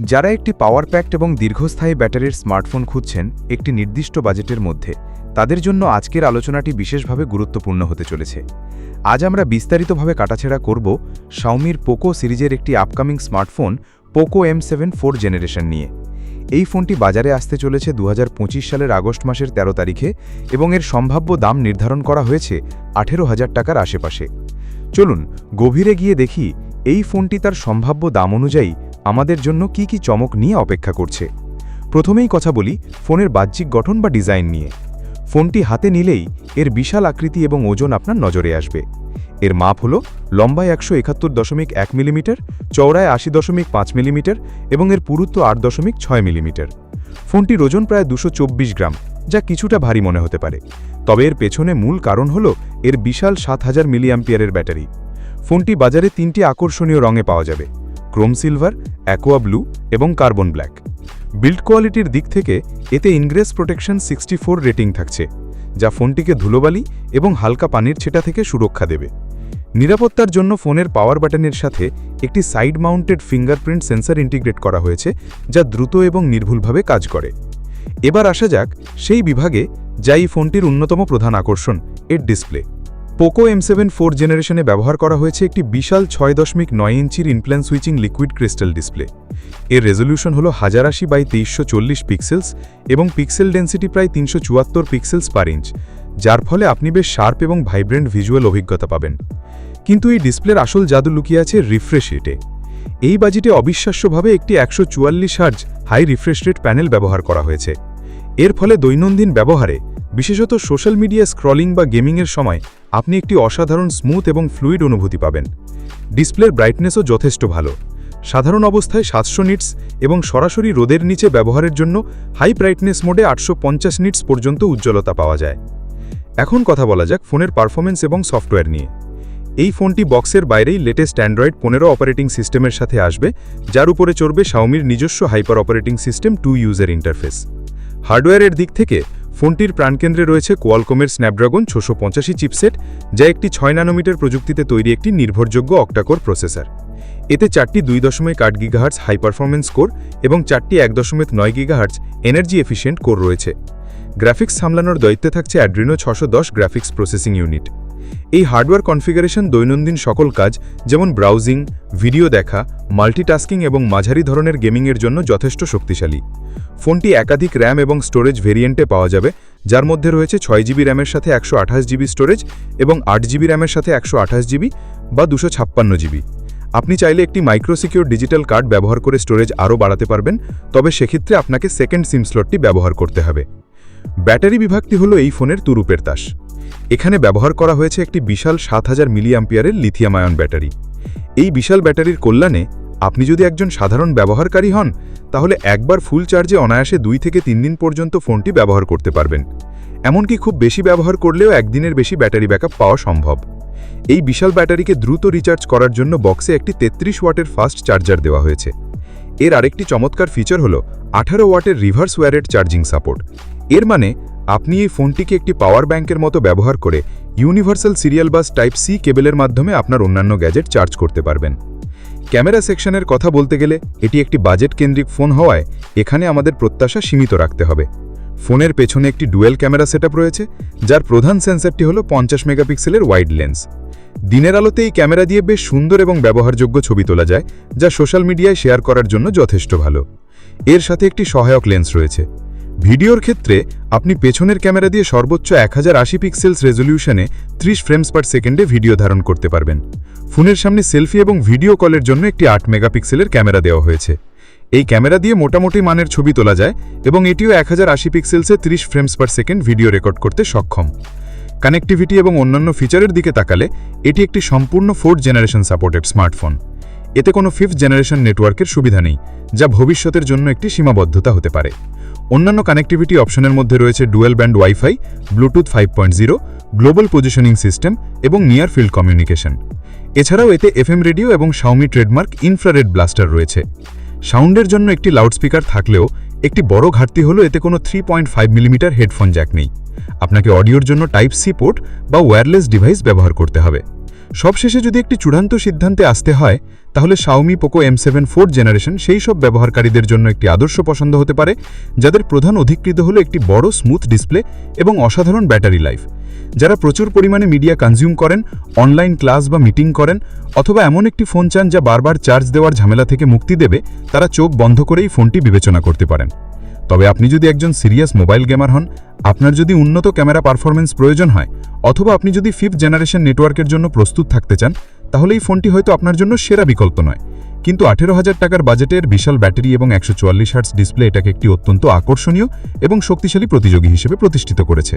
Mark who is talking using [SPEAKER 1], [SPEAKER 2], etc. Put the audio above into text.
[SPEAKER 1] যারা একটি পাওয়ার প্যাক্ট এবং দীর্ঘস্থায়ী ব্যাটারির স্মার্টফোন খুঁজছেন একটি নির্দিষ্ট বাজেটের মধ্যে, তাদের জন্য আজকের আলোচনাটি বিশেষভাবে গুরুত্বপূর্ণ হতে চলেছে। আজ আমরা বিস্তারিতভাবে কাটাছেড়া করব শাওমির পোকো সিরিজের একটি upcoming smartphone Poco M seven four generation নিয়ে। এই ফোনটি বাজারে আসতে চলেছে দু হাজার পঁচিশ সালের আগস্ট মাসের ১৩ তারিখে এবং এর সম্ভাব্য দাম নির্ধারণ করা হয়েছে আঠেরো হাজার টাকার আশেপাশে। চলুন, গভীরে গিয়ে দেখি এই ফোনটি তার সম্ভাব্য দাম অনুযায়ী আমাদের জন্য কি কি চমক নিয়ে অপেক্ষা করছে? প্রথমেই কথা বলি ফোনের বাহ্যিক গঠন বা ডিজাইন নিয়ে। ফোনটি হাতে নিলেই এর বিশাল আকৃতি এবং ওজন আপনার নজরে আসবে। এর মাপ হল লম্বায় একশো একাত্তর দশমিক এক মিলিমিটার, চওড়ায় আশি দশমিক পাঁচ মিলিমিটার এবং এর পুরুত্ব আট দশমিক ছয় মিলিমিটার। ফোনটির ওজন প্রায় দুশো গ্রাম, যা কিছুটা ভারী মনে হতে পারে। তবে এর পেছনে মূল কারণ হল এর বিশাল সাত হাজার মিলিয়াম্পিয়ারের ব্যাটারি। ফোনটি বাজারে তিনটি আকর্ষণীয় রঙে পাওয়া যাবে। ক্রোম সিলভার, অ্যাকোয়া ব্লু এবং কার্বন ব্ল্যাক। বিল্ড কোয়ালিটির দিক থেকে এতে ইনগ্রেস প্রোটেকশন সিক্সটি রেটিং থাকছে, যা ফোনটিকে ধুলোবালি এবং হালকা পানির ছেটা থেকে সুরক্ষা দেবে। নিরাপত্তার জন্য ফোনের পাওয়ার বাটনের সাথে একটি side mounted fingerprint sensor integrate করা হয়েছে, যা দ্রুত এবং নির্ভুলভাবে কাজ করে। এবার আসা যাক সেই বিভাগে, যা এই ফোনটির অন্যতম প্রধান আকর্ষণ, এর display. Poco M seven four জেনারেশনে ব্যবহার করা হয়েছে একটি বিশাল ছয় দশমিক নয় ইঞ্চির in plane switching liquid crystal display এর রেজলিউশন হল হাজার আশি বাই তেইশশো চল্লিশ পিক্সেলস এবং পিক্সেল ডেন্সিটি প্রায় তিনশো চুয়াত্তর পিক্সেলস পার ইঞ্চ যার ফলে আপনি বেশ শার্প এবং ভাইব্রেন্ট ভিজুয়াল অভিজ্ঞতা পাবেন। কিন্তু এই ডিসপ্লের আসল জাদু লুকিয়ে আছে রিফ্রেশ রেটে এই বাজেটে অবিশ্বাস্যভাবে একটি একশো চুয়াল্লিশ hertz high refresh rate panel ব্যবহার করা হয়েছে। এর ফলে দৈনন্দিন ব্যবহারে, বিশেষত সোশ্যাল মিডিয়া স্ক্রলিং বা গেমিংয়ের সময় আপনি একটি অসাধারণ স্মুথ এবং ফ্লুইড অনুভূতি পাবেন। ডিসপ্লের ব্রাইটনেসও যথেষ্ট ভালো। সাধারণ অবস্থায় সাতশো নিটস এবং সরাসরি রোদের নিচে ব্যবহারের জন্য হাই ব্রাইটনেস মোডে আটশো পঞ্চাশ নিটস পর্যন্ত উজ্জ্বলতা পাওয়া যায়। এখন কথা বলা যাক ফোনের পারফরমেন্স এবং সফটওয়্যার নিয়ে। এই ফোনটি বক্সের বাইরেই লেটেস্ট অ্যান্ড্রয়েড পনেরো অপারেটিং সিস্টেমের সাথে আসবে, যার উপরে চড়বে শাওমির নিজস্ব hyper operating system two user interface. হার্ডওয়্যারের দিক থেকে ফোনটির প্রাণকেন্দ্রে রয়েছে কোয়ালকমের স্ন্যাপড্রাগন ছশো পঁচাশি চিপসেট, যা একটি ছয় ন্যানোমিটার প্রযুক্তিতে তৈরি একটি নির্ভরযোগ্য অক্টাকোর প্রসেসর। এতে চারটি দুই দশমিক আট গিগাহার্স হাই পারফরমেন্স কোর এবং চারটি এক দশমিক নয় গিগাহার্স এনার্জি এফিসিয়েন্ট কোর রয়েছে। গ্রাফিক্স সামলানোর দায়িত্বে থাকছে অ্যাড্রিনো ছশো গ্রাফিক্স প্রসেসিং ইউনিট। এই হার্ডওয়্যার কনফিগারেশন দৈনন্দিন সকল কাজ, যেমন ব্রাউজিং, ভিডিও দেখা, মাল্টিটাস্কিং এবং মাঝারি ধরনের গেমিংয়ের জন্য যথেষ্ট শক্তিশালী। ফোনটি একাধিক র্যাম এবং স্টোরেজ ভেরিয়েন্টে পাওয়া যাবে, যার মধ্যে রয়েছে ছয় জিবি র্যামের সাথে একশো আঠাশ জিবি স্টোরেজ এবং আট জিবি র্যামের সাথে একশো আঠাশ জিবি বা দুশো ছাপ্পান্ন জিবি। আপনি চাইলে একটি মাইক্রোসিকিউর ডিজিটাল কার্ড ব্যবহার করে স্টোরেজ আরও বাড়াতে পারবেন, তবে সেক্ষেত্রে আপনাকে সেকেন্ড সিম স্লটটি ব্যবহার করতে হবে। ব্যাটারি বিভাগটি হলো এই ফোনের তুরুপের তাস। এখানে ব্যবহার করা হয়েছে একটি বিশাল সাত হাজার মিলিয়াম্পিয়ারের লিথিয়াম আয়ন ব্যাটারি। এই বিশাল ব্যাটারির কল্যাণে আপনি যদি একজন সাধারণ ব্যবহারকারী হন, তাহলে একবার ফুল চার্জে অনায়াসে দুই থেকে তিন দিন পর্যন্ত ফোনটি ব্যবহার করতে পারবেন। এমনকি খুব বেশি ব্যবহার করলেও একদিনের বেশি ব্যাটারি ব্যাকআপ পাওয়া সম্ভব। এই বিশাল ব্যাটারিকে দ্রুত রিচার্জ করার জন্য বক্সে একটি তেত্রিশ ওয়াটের ফাস্ট চার্জার দেওয়া হয়েছে। এর আরেকটি চমৎকার ফিচার হল আঠারো ওয়াটের রিভার্স ওয়ারেড চার্জিং সাপোর্ট। এর মানে আপনি এই ফোনটিকে একটি পাওয়ার ব্যাংকের মতো ব্যবহার করে universal serial bus type C কেবলের মাধ্যমে আপনার অন্যান্য গ্যাজেট চার্জ করতে পারবেন। ক্যামেরা সেকশনের কথা বলতে গেলে এটি একটি বাজেট কেন্দ্রিক ফোন হওয়ায় এখানে আমাদের প্রত্যাশা সীমিত রাখতে হবে। ফোনের পেছনে একটি ডুয়েল ক্যামেরা সেটআপ রয়েছে, যার প্রধান সেন্সরটি হল পঞ্চাশ মেগাপিক্সেলের ওয়াইড লেন্স। দিনের আলোতে এই ক্যামেরা দিয়ে বেশ সুন্দর এবং ব্যবহারযোগ্য ছবি তোলা যায়, যা সোশ্যাল মিডিয়ায় শেয়ার করার জন্য যথেষ্ট ভালো। এর সাথে একটি সহায়ক লেন্স রয়েছে। ভিডিওর ক্ষেত্রে আপনি পেছনের ক্যামেরা দিয়ে সর্বোচ্চ এক হাজার আশি পিক্সেলস রেজলিউশনে ত্রিশ ফ্রেমস পার সেকেন্ডে ভিডিও ধারণ করতে পারবেন। ফোনের সামনে সেলফি এবং ভিডিও কলের জন্য একটি আট মেগাপিক্সেলের ক্যামেরা দেওয়া হয়েছে। এই ক্যামেরা দিয়ে মোটামুটি মানের ছবি তোলা যায় এবং এটিও এক হাজার আশি পিক্সেলসে ত্রিশ frames per second video record করতে সক্ষম। কানেক্টিভিটি এবং অন্যান্য ফিচারের দিকে তাকালে, এটি একটি সম্পূর্ণ ফোর্থ জেনারেশন সাপোর্টেড স্মার্টফোন এতে কোনো ফিফথ জেনারেশন নেটওয়ার্কের সুবিধা নেই, যা ভবিষ্যতের জন্য একটি সীমাবদ্ধতা হতে পারে। অন্যান্য কানেক্টিভিটি অপশনের মধ্যে রয়েছে dual band wifi bluetooth five point zero global positioning system এবং নিয়ার ফিল্ড কমিউনিকেশন এছাড়াও এতে এফএম রেডিও এবং শাওমি ট্রেডমার্ক ইনফ্রারেড ব্লাস্টার রয়েছে। সাউন্ডের জন্য একটি লাউডস্পিকার থাকলেও একটি বড় ঘাটতি হলো এতে কোনো three point five millimetre headphone jack নেই। আপনাকে অডিওর জন্য টাইপ সি পোর্ট বা ওয়্যারলেস ডিভাইস ব্যবহার করতে হবে। সবশেষে যদি একটি চূড়ান্ত সিদ্ধান্তে আসতে হয়,
[SPEAKER 2] তাহলে Xiaomi Poco M seven fourth generation সেই সব ব্যবহারকারীদের জন্য একটি আদর্শ পছন্দ হতে পারে, যাদের প্রধান অধিকৃত হলো একটি বড় স্মুথ ডিসপ্লে এবং অসাধারণ ব্যাটারি লাইফ যারা প্রচুর পরিমাণে মিডিয়া কনজিউম করেন অনলাইন ক্লাস বা মিটিং করেন, অথবা এমন একটি ফোন চান যা বারবার চার্জ দেওয়ার ঝামেলা থেকে মুক্তি দেবে, তারা চোখ বন্ধ করেই ফোনটি বিবেচনা করতে পারেন। তবে আপনি যদি একজন সিরিয়াস মোবাইল গেমার হন, আপনার যদি উন্নত ক্যামেরা পারফরমেন্স প্রয়োজন হয় অথবা আপনি যদি ফিফথ জেনারেশন নেটওয়ার্কের জন্য প্রস্তুত থাকতে চান, তাহলে এই ফোনটি হয়তো আপনার জন্য সেরা বিকল্প নয়। কিন্তু আঠেরো হাজার টাকার বাজেটের বিশাল ব্যাটারি এবং একশো চুয়াল্লিশ হার্টস ডিসপ্লে এটাকে একটি অত্যন্ত আকর্ষণীয় এবং শক্তিশালী প্রতিযোগী হিসেবে প্রতিষ্ঠিত করেছে।